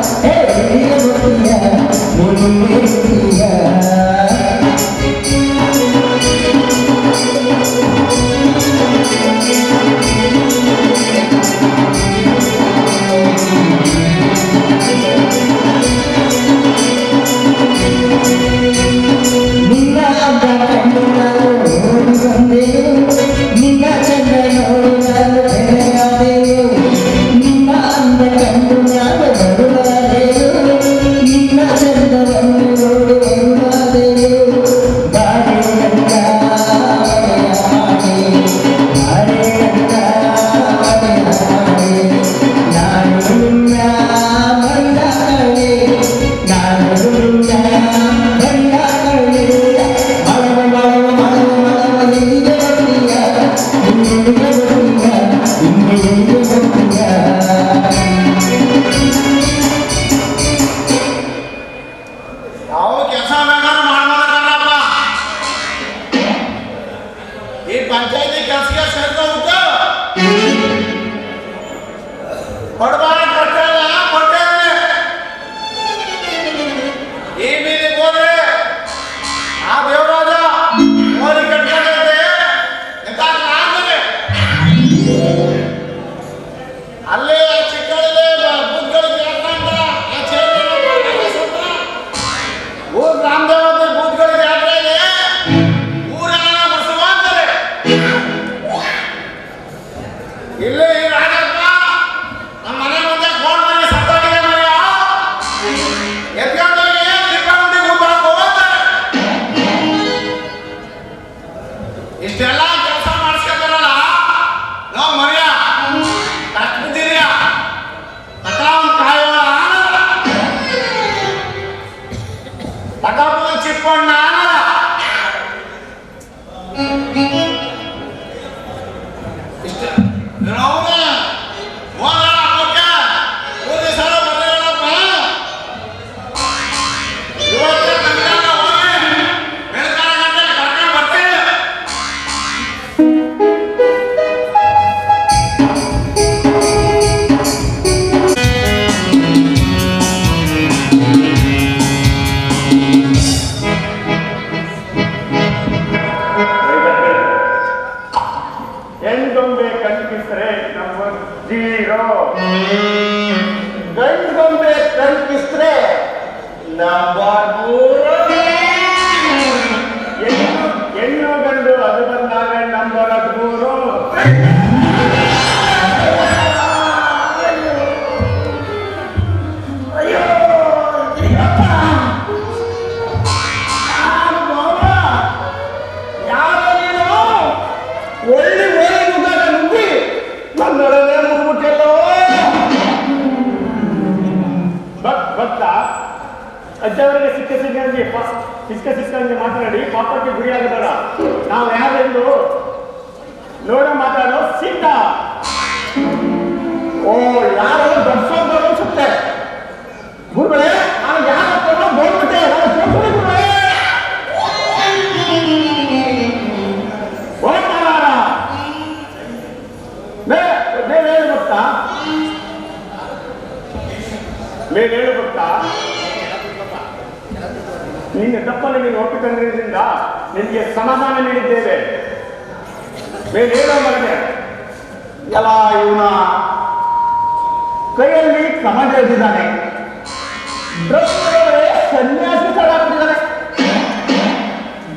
É Thank you. இல்லை ಸಿಸ್ಕಂಗೆ ಮಾತನಾಡಿ ಪಾಪಕ್ಕೆ ಗುರಿಯಾಗದವರ ನಾವು ಯಾರೆಂದು ನೋಡ ಮಾತಾಡೋ ಸೀತಾ ಓ ಯಾರು ದರ್ಶನ ಸುತ್ತೆ ಗುರುಗಳೇ ನಾನು ಯಾರಪ್ಪ ನೋಡ್ಬಿಟ್ಟೆ ನಾನು ಸೋಸು ಗುರುಗಳೇ ಬೇರೆ ಗೊತ್ತಾ ನೀನು ಹೇಳು ನಿನ್ನ ತಪ್ಪಲ್ಲಿ ನೀನು ಒಪ್ಪಿಕೊಂಡಿರೋದ್ರಿಂದ ನಿನಗೆ ಸಮಾಧಾನ ನೀಡಿದ್ದೇವೆ. ಬೇಡೇನೋ ಮಗನೆ ಎಲ್ಲ ಇವನ ಕೈಯಲ್ಲಿ ಕಮಂಡ ಹಿಡಿದಿದ್ದಾನೆ ಸನ್ಯಾಸಿ ತಳಾಗ್ಬಿಟ್ಟಿದ್ದಾನೆ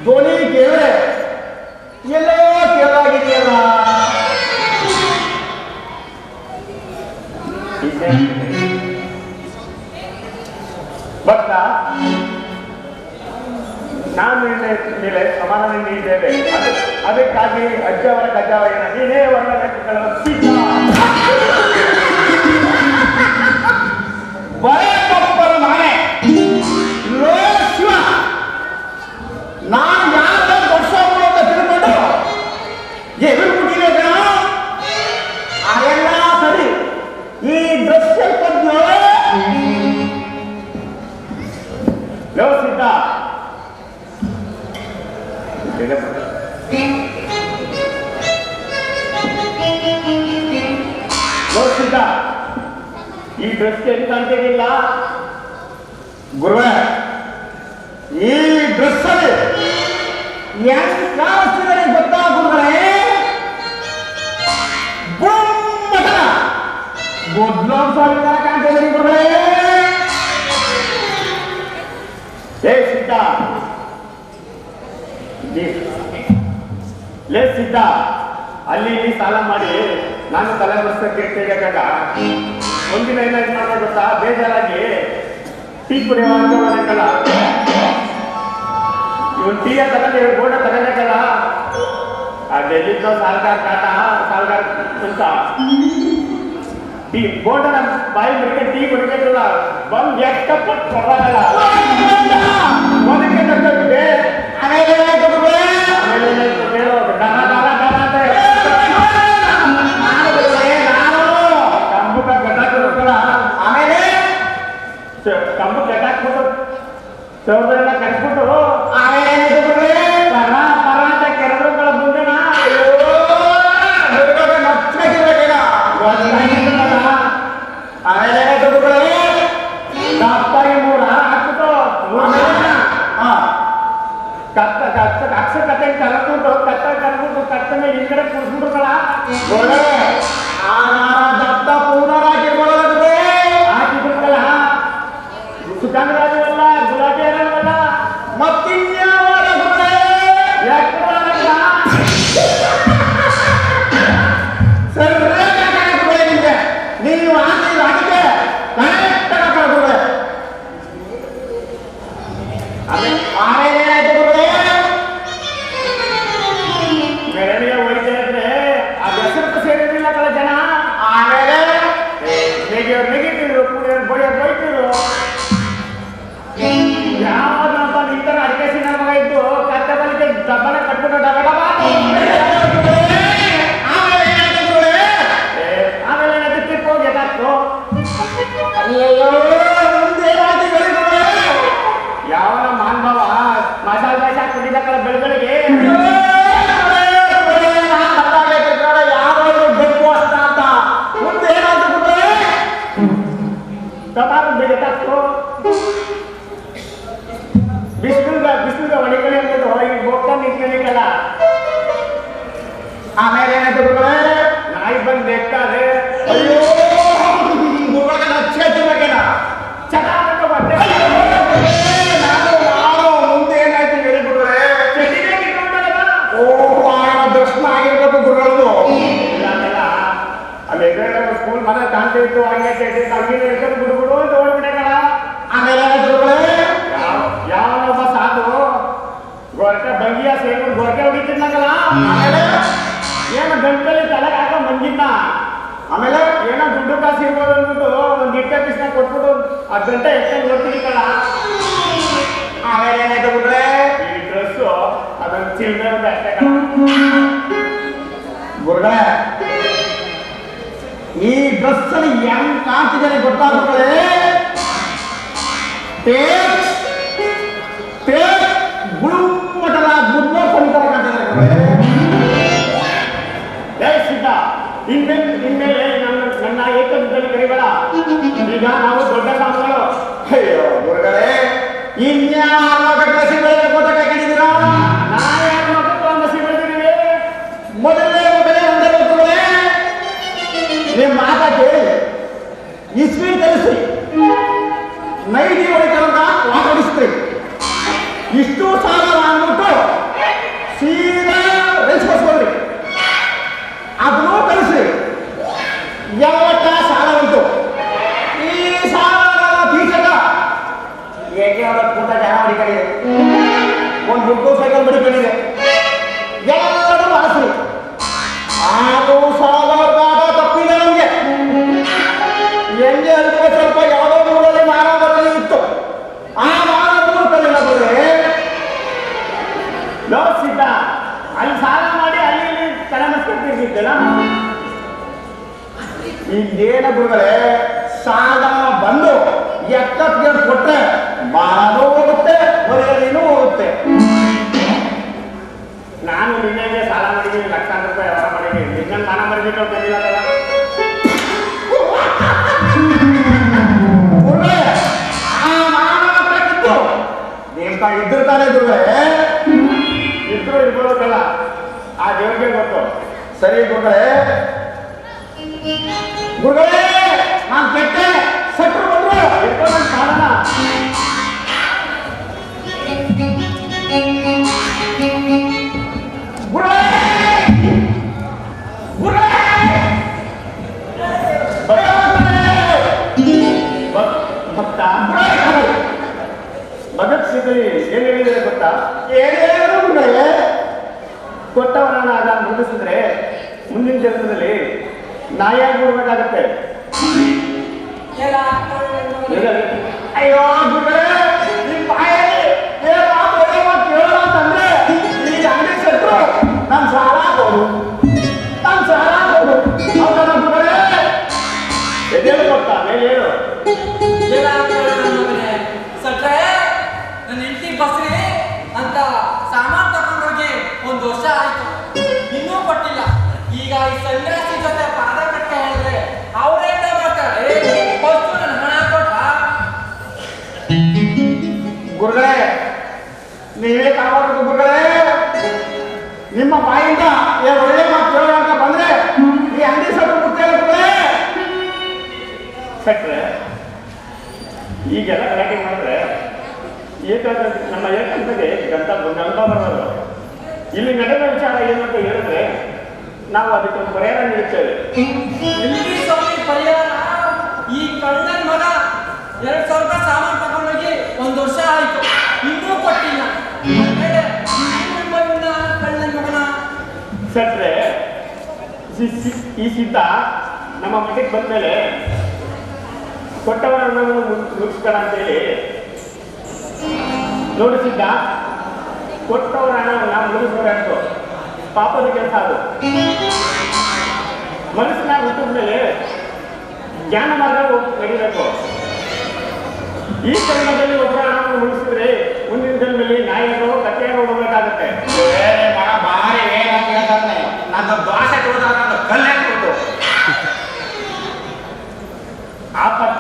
ಧ್ವನಿ ಕೇಳಿದ್ರೆ ಎಲ್ಲೋ ಕೇಳಾಗಿದೆಯಲ್ಲ ಬರ್ತಾ? ನಾನು ನಿರ್ಣಯ ಮೇಲೆ ಸಮಾನ ನೀಡಿದ್ದೇವೆ ಅದಕ್ಕಾಗಿ ಅಜ್ಜವರ ಗಜ್ಜಾವ ಏನ ನೀನೇ ವರ್ಣ ಕಟ್ಟಿಕೊಳ್ಳ ಸಿದ್ಧ ಅಲ್ಲಿ ಸಾಲ ಮಾಡಿ ನಾನು ತಲೆ ಬರ್ಸಕ್ಕೆ ಕೇಳಕಾಗ ಒಂದಿನ ಮಾಡ್ದೆ ಗೊತ್ತಾ? ಬೇಜಾರಾಗಿ ಟೀ ಕುಡಿಯುವ ಅಂತ ಇವನ್ ಟೀಯ ತಗೊಂಡು ಇವ್ರು ತಗೋಬೇಕಲ್ಲ ಆ ಅದೆಲ್ಲಿದ್ದೋ ಸಾಲ್ಗಾರ್ ಕಾಟ ಸಾಲ್ಗಾರ್ ಅಂತ ಟೀ ಬೋರ್ಡನ ಬಾಯಿ ಬಿಡ್ಕೆ ಟೀ ಕುಡಿಬೇಕಲ್ಲ. ಬಂದ್ ಆಮೇಲೆ ಏನಾಯ್ತು? ಗುರುಗಳೇ? ಆಮೇಲೆ ಆಮೇಲೆ? ಹಾ. ಕತ್ತ ಕತ್ತ ಅಕ್ಷ ಕತ್ತೆ ಕರ್ಕೊಂಡು ಕತ್ತ ಕರ್ಕೊಂಡು ಕತ್ತ ಮೇಲೆ ಹಿಂದ್ಗಡೆ ಕೂರ್ಸ್ಬಿಟ್ರಲ್ಲ ಕಬಾಬ್ ಬೆಳತಾಕ್ತು ಬಿಸಿಲುಗ ಬಿಸಿಲುಗ ಒಣಗಡೆ ಅಂದ್ಬಿಟ್ಟು ಈಗ ಹೋಗ್ತಾ ನಿಂತ್ಕೊಂಡಿದ್ದಲ್ಲ ಆಮೇಲೆ ಏನಾಯ್ತು ಗುರುಗಳೇ? ನಾಯಿ ಬಂದು ನೆಕ್ಕಾದೆ ಅಯ್ಯೋ ಗುರುಗಳಿಗೆ ನಚ್ಚಿಗೆತ್ತಿರ್ಬೇಕೇನ? ಚಟಾಕ ಬಟ್ಟೆ ನಾನು ನಾನು ಮುಂದೆ ಏನಾಯ್ತು ಹೇಳಿ ಗುರುಗಳೇ? ಚಟಿಗೆ ಕಿತ್ಕೊಂಡಲ್ಲ ಓ ಆಯನ ದರ್ಶನ ಆಗಿರ್ಬೇಕು ಗುರುಗಳದು ಇಲ್ಲ ಅಂತಲ್ಲ ಅಲ್ಲಿ ಎದುರುಗಡೆ ಸ್ಕೂಲ್ ಮನೆ ಕಾಣ್ತಾ ಇತ್ತು ಗಂಟೆ ಎಷ್ಟಂಗೆ ನೋಡ್ತೀನಿ ಕಣ. ಆಮೇಲೆ ಏನಾಯ್ತು ಬಿಟ್ರೆ? ಈ ಡ್ರೆಸ್ಸು ಅದನ್ನ ಚಿಲ್ಲರೆ ಒಂದು ಅಷ್ಟೇ ಕಣ. ಗುರುಗಳೇ ಈ ಡ್ರೆಸ್ ಅಲ್ಲಿ ಹೆಂಗ್ ಕಾಣ್ತಿದ್ದಾರೆ ಗೊತ್ತಾ ಗುರುಗಳೇ ಟೇಪ್ ಟೇಪ್ ಗುಳುಮಟದ ಗುಡ್ಡ ಕೊಡ್ತಾರೆ ಕಾಣ್ತಿದ್ದಾರೆ ಗುರುಗಳೇ ಜೈ ಸಿದ್ಧ ಇನ್ಮೇಲೆ ಇನ್ಮೇಲೆ ನನ್ನ ನನ್ನ ಏಕ ಕರಿಬೇಡ. ಈಗ ನಾವು ಏನು ಗುರುಗಳೇ ಸಾಲ ಬಂದು ಎಕ್ಕತ್ಗೆ ಕೊಟ್ಟರೆ ಬಾರೋ ಹೋಗುತ್ತೆ ಬರೆಯದೇನು ಹೋಗುತ್ತೆ. ನಾನು ನಿನ್ನೆಗೆ ಸಾಲ ಮಾಡಿದ್ದೀನಿ ಲಕ್ಷಾಂತರ ರೂಪಾಯಿ ಅವರ ಮಾಡಿದ್ದೀನಿ. ನಿನ್ನ ಮನ ಬರಬೇಕು ಬಂದಿಲ್ಲ ಇದ್ರ ತಾನೇ ಗುರುಗಳೇ? ಇದ್ರು ಇರ್ಬೋದಲ್ಲ ಆ ದೇವ್ರಿಗೆ ಗೊತ್ತು. ಸರಿ ಗುರುಗಳೇ ಗುರುಗಳೇ ನಾನು ಕೆಟ್ಟೆ ಸಟ್ರು ಬಂದ್ರು ಇರ್ಬೋದು ಕಾರಣ ಗುರುಗಳೇ ಗುರುಗಳೇ ಭಕ್- ಭಕ್ತ ಭಗತ್ ಸಿಂಗ್ ಏನ್ ಹೇಳಿದ್ರೆ ಗೊತ್ತಾ ಏನೇನು ಗುರುಗಳೇ ಕೊಟ್ಟವರನ್ನ ಮುಗಿಸಿದ್ರೆ ಮುಂದಿನ ಜನ್ಮದಲ್ಲಿ ನಾಯಾಗಿ ಬಿಡ್ಬೇಕಾಗತ್ತೆ ಅಯ್ಯೋ ಅಂತ ಸಾಮಾನು ತಗೊಂಡೋಗಿ ಒಂದು ವರ್ಷ ಆಯ್ತು. ನೀವೇ ಕಾಪಾಡಬೇಕು ಗುರುಗಳೇ. ನಿಮ್ಮ ಬಾಯಿಂದ ಏನ್ ಒಳ್ಳೆ ಮಾತು ಕೇಳೋಣ ಅಂತ ಬಂದ್ರೆ ಈ ಅಂಗಡಿ ಸ್ವಲ್ಪ ಮುಟ್ಟೆ ಸಟ್ರೆ ಈಗೆಲ್ಲ ಗಲಾಟೆ ಮಾಡಿದ್ರೆ ಏಕಾಂತ ನಮ್ಮ ಏಕಾಂತಗೆ ಗಂಟ ಗಂಟ ಬರೋದು ಇಲ್ಲಿ ನಡೆದ ವಿಚಾರ ಏನು ಅಂತ ಹೇಳಿದ್ರೆ ನಾವು ಅದಕ್ಕೆ ಒಂದು ಪರಿಹಾರ ನೀಡುತ್ತೇವೆ. ಪರಿಹಾರ. ಈ ಕಳ್ಳನ ಮಗ ಎರಡ್ ಸಾವಿರ ರೂಪಾಯಿ ಸಾಮಾನು ತಗೊಂಡೋಗಿ ಒಂದು ವರ್ಷ ಆಯ್ತು. ಇನ್ನೂ ಕೊಟ್ಟಿಲ್ಲ. ಸಟ್ರೆ ಈ ಸಿದ್ಧ ನಮ್ಮ ಮಠಕ್ಕೆ ಬಂದ್ಮೇಲೆ ಕೊಟ್ಟವರನ್ನ ಮುಗಿಸ್ತಾರ ಅಂತೇಳಿ. ನೋಡಿ ಸಿದ್ಧ, ಕೊಟ್ಟವರ ಹಣವನ್ನ ಮುಗಿಸ್ಬೇಕು ಪಾಪದ ಕೆಲಸ ಅದು. ಮನಸ್ಸಿನ ಹುಟ್ಟಿದ ಮೇಲೆ ಜ್ಞಾನ ಮಾರ್ಗ ನಡಿಬೇಕು. ಈ ಕರ್ಮದಲ್ಲಿ ಒಬ್ಬರ ಹಣವನ್ನು ಮುಗಿಸಿದ್ರೆ ಮುಂದಿನ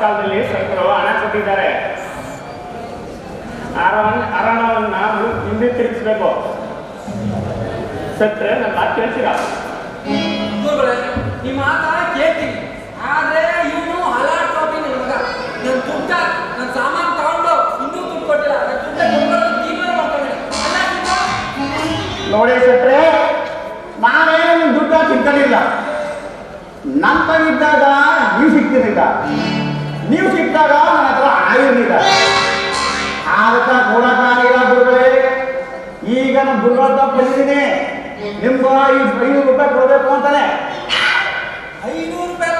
ಆಪತ್ಕಾಲದಲ್ಲಿ ಸರ್ಕರು ಹಣ ಕೊಟ್ಟಿದ್ದಾರೆ. ಮು- ಹಿಂದೆ ತಿರುಗಿಸ್ಬೇಕು. ಸತ್ರೆ ನನ್ನ ಮಾತು ಕೇಳ್ತೀರಾ? ಗುರುಗಳೇ ನಿಮ್ಮ ಮಾತ ಕೇಳ್ತೀನಿ. ಆದ್ರೆ ಇವನು ಹಲಾಡ್ಕೋತೀನಿ ಮಗ. ನನ್ನ ದುಡ್ಡ ನನ್ನ ಸಾಮಾನು ತಗೊಂಡು ಇನ್ನೂ ದುಡ್ಡು ಕೊಟ್ಟಿಲ್ಲ. ನನ್ನ ದುಡ್ಡ ಕೊಡ್ಬಾರ್ದು ತೀರ್ಮಾನ ಮಾಡ್ಕೊಂಡೆ ಅಲ್ಲ ನೀನು? ನೋಡಿ ಸತ್ರೆ ನಾವೇನು ದುಡ್ಡ ದುಡ್ಡು ತಿಳ್ಕೊಂಡಿಲ್ಲ ನನ್ನ ತಂಗಿದ್ದಾಗ ನೀವು ಸಿಗ್ತಿರ್ಲಿಲ್ಲ ನೀವು ಸಿಕ್ಕಿದಾಗ ನನ್ನ ಹತ್ರ ಆಯುರ್ವೇದ ಆಗತ್ತ ಅದಕ್ಕೆ ಕೊಡಕ್ಕಾಗಿಲ್ಲ ಗುರುಗಳೇ. ಈಗ ನಮ್ಮ ಗುರುಗಳ ಬಂದಿದ್ದೀನಿ. ನಿಮ್ಗೆ ಈ ಐನೂರು ರೂಪಾಯಿ ಕೊಡಬೇಕು ಅಂತಾನೆ. ಐನೂರು ರೂಪಾಯಿ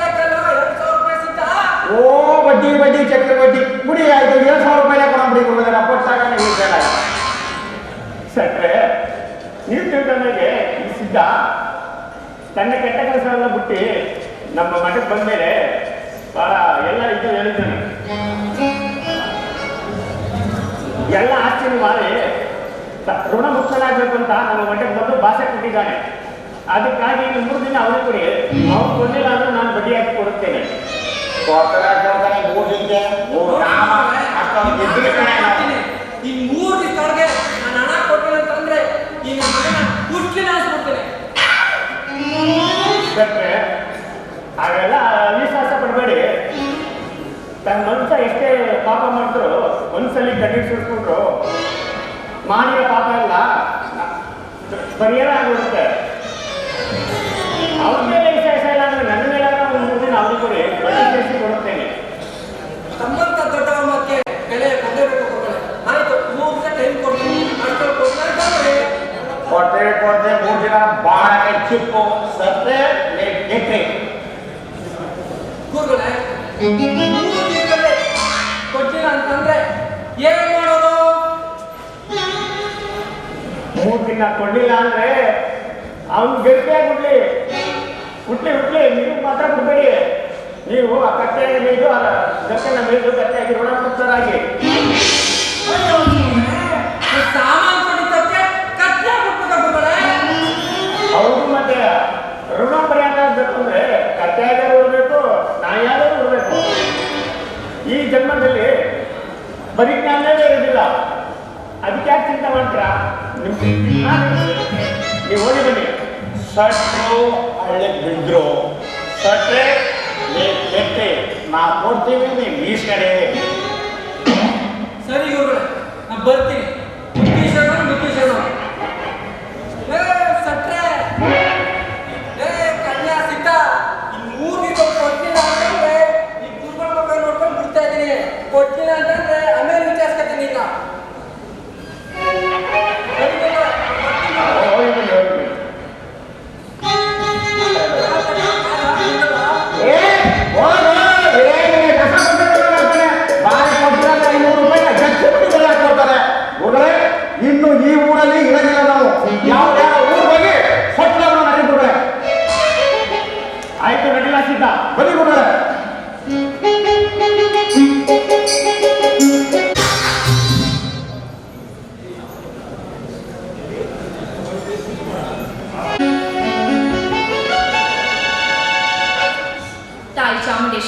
ಓ ಬಡ್ಡಿ ಬಡ್ಡಿ ಚಕ್ರ ಬಡ್ಡಿ. ಬಿಡಿ ಆಯ್ತು ಏಳು ಸಾವಿರ ರೂಪಾಯಿ ಕೊಡಂಬಿಡಿ ಗುರುಗಳೇ ಕೊಟ್ಟಾಗ ಸತ್ರೆ ನೀವು ತಿಳ್ಕೊಂಡಾಗೆ ಸಿದ್ಧ ತನ್ನ ಕೆಟ್ಟ ಕೆಲಸವೆಲ್ಲ ಬಿಟ್ಟು ನಮ್ಮ ಮಠಕ್ಕೆ ಬಂದ್ಮೇಲೆ ಬಹಳ ಎಲ್ಲ ಇದು ಹೇಳಿದ್ದಾನೆ. ಎಲ್ಲ ಆಸ್ತಿನ ಮಾಡಿ ತ- ಋಣ ಮುಕ್ತನಾಗಬೇಕು ಅಂತ ನನ್ನ ಮಠಕ್ಕೆ ಬಂದು ಭಾಷೆ ಕೊಟ್ಟಿದ್ದಾನೆ. ಅದಕ್ಕಾಗಿ ಇನ್ನು ಮೂರು ದಿನ ಅವನು ಕೊಡಿ. ಅವ್ನು ಕೊಡಲಿಲ್ಲ ಅಂದ್ರೆ ನಾನು ಬಡ್ಡಿ ಹಾಕಿ ಕೊಡುತ್ತೇನೆ. ಮೂರು ದಿನಕ್ಕೆ ಮೂರು ಕಣೆ ಈ ಮೂರು ದಿವಸದೊಳಗೆ ನಾನು ಹಣ ಕೊಟ್ಟಿಲ್ಲ ಅಂತಂದ್ರೆ ಈ ನನ್ನ ಹಾಸ್ಬಿಡ್ತೇನೆ ಪಡಬೇಡಿ ತನ್ನ ಮನುಷ್ಯ ಎಷ್ಟೇ ಪಾಪ ಮಾಡಿದ್ರು ಒಂದ್ಸಲಿ ಕಣ್ಣೀರು ಸುರಿಸ್ಕೊಂಡ್ರು ಮಾಡಿರೋ ಪಾಪ ಎಲ್ಲ ಪರಿಹಾರ ಆಗಿರುತ್ತೆ ಅವ್ರ ಮೇಲೆ ವಿಶೇಷ ಇಲ್ಲ ಅಂದ್ರೆ ನನ್ನ ಮೇಲೆ ಒಂದು ಮೂರು ದಿನ ಅವ್ರಿಗೆ ಕೊಡಿ ಕೊಡುತ್ತೇನೆ ತಮ್ಮಂತ ದೊಡ್ಡವ ಮತ್ತೆ ಬೆಲೆ ಕೊಡಲೇಬೇಕು ಕೊಡ್ತಾರೆ. ಆಯ್ತು ಮೂರು ದಿವಸ ಟೈಮ್ ಕೊಡ್ತೀನಿ. ಕೊಟ್ಟರೆ ಕೊಟ್ಟರೆ ಮೂರು ದಿನ ಬಾಳ ಚಿಪ್ಪು ಸತ್ತೆ ಗುರುಗಳೇ ಮೂರು ದಿನ ಕೊಡ್ಲಿಲ್ಲ ಅಂದ್ರೆ ಅವ್ನು ಗೆಲ್ಲೇ ಬಿಡ್ಲಿ ಹುಟ್ಲಿ ಹುಟ್ಲಿ ನೀವು ಮಾತ್ರ ಬಿಡ್ಬೇಡಿ ನೀವು ಆ ಕಟ್ಟೆಯ ಮೇಲೂ ಆ ಮೇಲೂ ಮೇಯ್ದು ಕಟ್ಟೆಯಾಗಿ ಋಣ ಮುಕ್ತರಾಗಿ ಅಯ್ಯೋ, ಈ ಸಾಮಾನ್ ಕೊಟ್ಟಿದ್ದಕ್ಕೆ ಕಟ್ಲೆ ಕೊಟ್ಬಿಟ್ಟ ಗುರುಗಳೇ ಅವ್ರಿಗೂ ಮತ್ತೆ ಋಣ ಪರಿಹಾರ ಆಗ್ಬೇಕು ಅಂದ್ರೆ ಕಟ್ಟೆಯಾಗಾರು ಇರಬೇಕು ನಾಯಾದರೂ ಇರಬೇಕು. ಈ ಜನ್ಮದಲ್ಲಿ ಪರಿಜ್ಞಾನವೇ ಇರೋದಿಲ್ಲ ಅದಕ್ಕೆ ಮಾಡ್ತೀರಾ? ನೀವು ಹೋಗಿ ಬನ್ನಿ. ಸಟ್ರು ಹಳ್ಳಿ ಬಿದ್ರು ಸಟ್ರೆ ಕೆಟ್ಟೆ ನಾ ಕೊಡ್ತೀವಿ ನೀವು ಈಸ್ಕಡೆ ಸರಿ ಗುರುಗಳೇ, ನಾನು ಬರ್ತೀನಿ.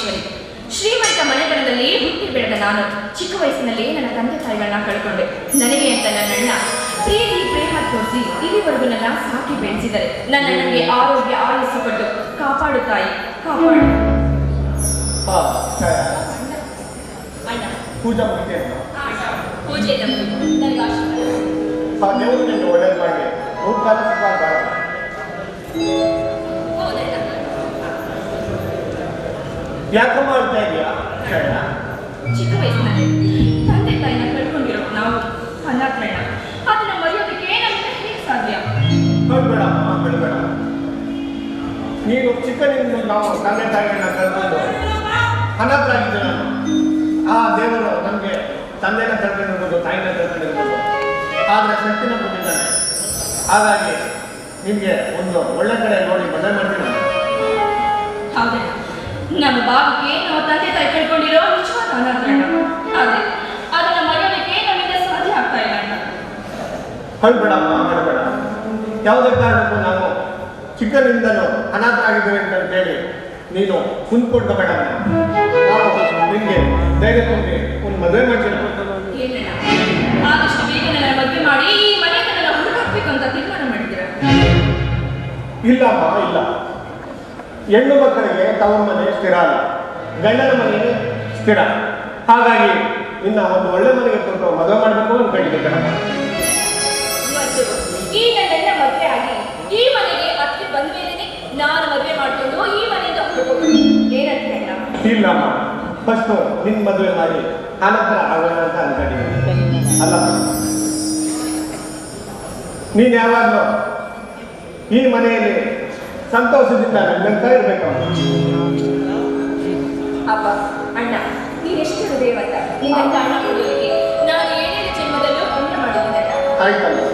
ಚಾಮುಂಡೇಶ್ವರಿ ಶ್ರೀಮಂತ ಮನೆತನದಲ್ಲಿ ಹುಟ್ಟಿ ಬೆಳೆದ ನಾನು ಚಿಕ್ಕ ವಯಸ್ಸಿನಲ್ಲಿ ನನ್ನ ತಂದೆ ತಾಯಿಗಳನ್ನ ಕಳ್ಕೊಂಡೆ. ನನಗೆ ಅಂತ ನನ್ನಣ್ಣ ಪ್ರೀತಿ ಪ್ರೇಮ ತೋರಿಸಿ ಇಲ್ಲಿವರೆಗೂ ನನ್ನ ಸಾಕಿ ಬೆಳೆಸಿದರೆ ನನ್ನ ನನಗೆ ಆರೋಗ್ಯ ಆಯಸ್ಸು ಕೊಟ್ಟು ಕಾಪಾಡು. ತಾಯಿ ಕಾಪಾಡು ಪೂಜಾ ಪೂಜೆ ಇದೆ. ಯಾಕಮ್ಮ ಮಾಡ್ತಾ ಇದೆಯಾ? ಚಿಕ್ಕ ವಯಸ್ಸಿನಲ್ಲಿ ತಂದೆ ತಾಯಿನ ಕಳ್ಕೊಂಡಿರೋ ನಾವು ಅನಾಥರಣ್ಣ ಅದನ್ನ ಮರೆಯೋದಕ್ಕೆ ಏನಂತ ಹೇಗೆ ಸಾಧ್ಯ? ಹೇಳ್ಬೇಡಮ್ಮ ಬೇಡ ನೀನು ಚಿಕ್ಕನಿಂದ ನಾವು ತಂದೆ ತಾಯಿಗಳನ್ನ ಕಳ್ಕೊಂಡು ಅನಾಥರಾಗಿದ್ದೆ ನಾನು. ಆ ದೇವರು ನಮಗೆ ತಂದೆನ ಕಳ್ಕೊಂಡಿರ್ಬೋದು ತಾಯಿನ ಕಳ್ಕೊಂಡಿರ್ಬೋದು ಆದರೆ ಶಕ್ತಿನ ಕೊಟ್ಟಿದ್ದಾನೆ. ಹಾಗಾಗಿ ನಿಮಗೆ ಒಂದು ಒಳ್ಳೆ ಕಡೆ ನೋಡಿ ಮದುವೆ ಮಾಡ್ತೀನಿ ಹೌದಾ? ನಮ್ಮ ಬಾಬುಗೆ ನಮ್ಮ ತಂದೆ ತಾಯಿ ಕಳ್ಕೊಂಡಿರೋ ನಿಜವಾದ ಆದ್ರೆ ಅದನ್ನ ಮರೆಯೋದಕ್ಕೆ ನಮ್ಮಿಂದ ಸಾಧ್ಯ ಆಗ್ತಾ ಇಲ್ಲ ಮಾಡಬೇಡ ಯಾವುದೇ ಕಾರಣಕ್ಕೂ ನಾನು ಚಿಕ್ಕನಿಂದಲೂ ಅನಾಥರಾಗಿದ್ದೇವೆ ಅಂತ ಹೇಳಿ ನೀನು ಕುಂದ್ಕೊಂಡು ನಾವು ನಿನಗೆ ಧೈರ್ಯ ತುಂಬಿ ಒಂದು ಮದುವೆ ಮಾಡ್ತೀನಿ ಆದಷ್ಟು ಬೇಗ ನನ್ನ ಮದುವೆ ಮಾಡಿ ಈ ಮನೆತನ ಹುಡುಕಾಕ್ಬೇಕು ಅಂತ ತೀರ್ಮಾನ ಮಾಡಿದ್ದೀರಾ? ಇಲ್ಲಮ್ಮ ಇಲ್ಲ. ಹೆಣ್ಣು ಮಕ್ಕಳಿಗೆ ತವರ ಮನೆ ಸ್ಥಿರ ಅಲ್ಲ. ಗಂಡನ ಮನೆ ಸ್ಥಿರ. ಹಾಗಾಗಿ ನಿನ್ನ ಒಂದು ಒಳ್ಳೆ ಮನೆಗೆ ಕೊಟ್ಟು ಮದುವೆ ಮಾಡಬೇಕು ಅನ್ಕೊಂಡಿದ್ದೆ ಮತ್ತು ಈ ನನ್ನನ್ನ ಮದುವೆ ಆಗಿ ಈ ಮನೆಗೆ ಅತ್ತೆ ಬಂದ ಮೇಲೆ ನಾನು ಮದುವೆ ಮಾಡ್ಕೊಂಡು ಈ ಮನೆಯಿಂದ ಏನಂತ ಇಲ್ಲಮ್ಮ ಫಸ್ಟು ನಿನ್ನ ಮದುವೆ ಮಾಡಿ ಆನಂತರ ಆಗೋಣ ಅಂತ ಅನ್ಕೊಂಡಿದ್ದೀನಿ. ಅಲ್ಲ. ನೀನು ಯಾವಾಗಲೂ ಈ ಮನೆಯಲ್ಲಿ ಸಂತೋಷದಿಂದ ನಗ್ನಗ್ತಾ ಇರ್ಬೇಕು ಅಪ್ಪ ಅಣ್ಣ ನೀನೆಷ್ಟು ಹೃದಯವಂತ ನಿನ್ನಂತ ಅಣ್ಣ ಕೊಡಲಿಕ್ಕೆ ನಾನು ಏಳೇಳು ಜನ್ಮದಲ್ಲೂ ಪುಣ್ಯ ಮಾಡಿದ್ದೀನಲ್ಲ ಆಯ್ತಲ್ಲ